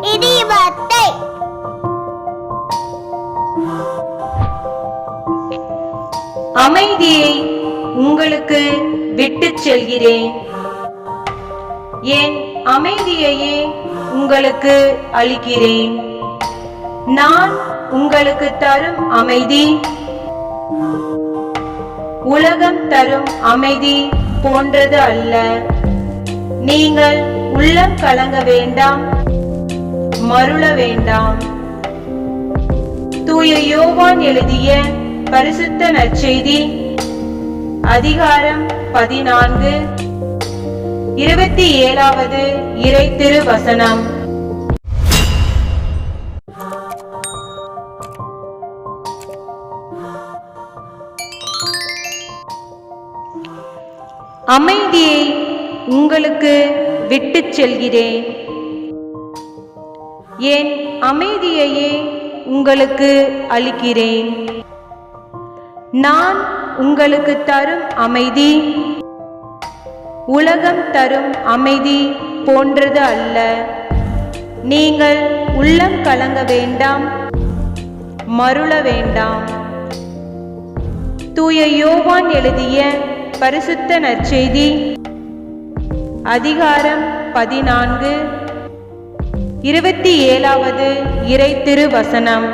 இடிவத்தை அமைதியை உங்களுக்கு விட்டு செல்கிறேன். என் அமைதியையே உங்களுக்கு அளிக்கிறேன். நான் உங்களுக்கு தரும் அமைதி. உலகம் தரும் அமைதி போன்றது அல்ல. நீங்கள் உள்ளம் கலங்க வேண்டாம். மருள வேண்டாம். தூய யோவான் எழுதிய பரிசுத்த நற்செய்தி அதிகாரம் பதினான்கு இருபத்தி ஏழாவது இறை திருவசனம் அமைதியை உங்களுக்கு விட்டுச் செல்கிறேன். என் அமைதியையே உங்களுக்கு அளிக்கிறேன். நான் உங்களுக்கு தரும் அமைதி உலகம் தரும் அமைதி போன்றது அல்ல. நீங்கள் உள்ளம் கலங்க வேண்டாம் மருள வேண்டாம். தூய யோவான் எழுதிய பரிசுத்த நற்செய்தி அதிகாரம் பதினான்கு. இருபத்தி ஏழாவது இறை திருவசனம்.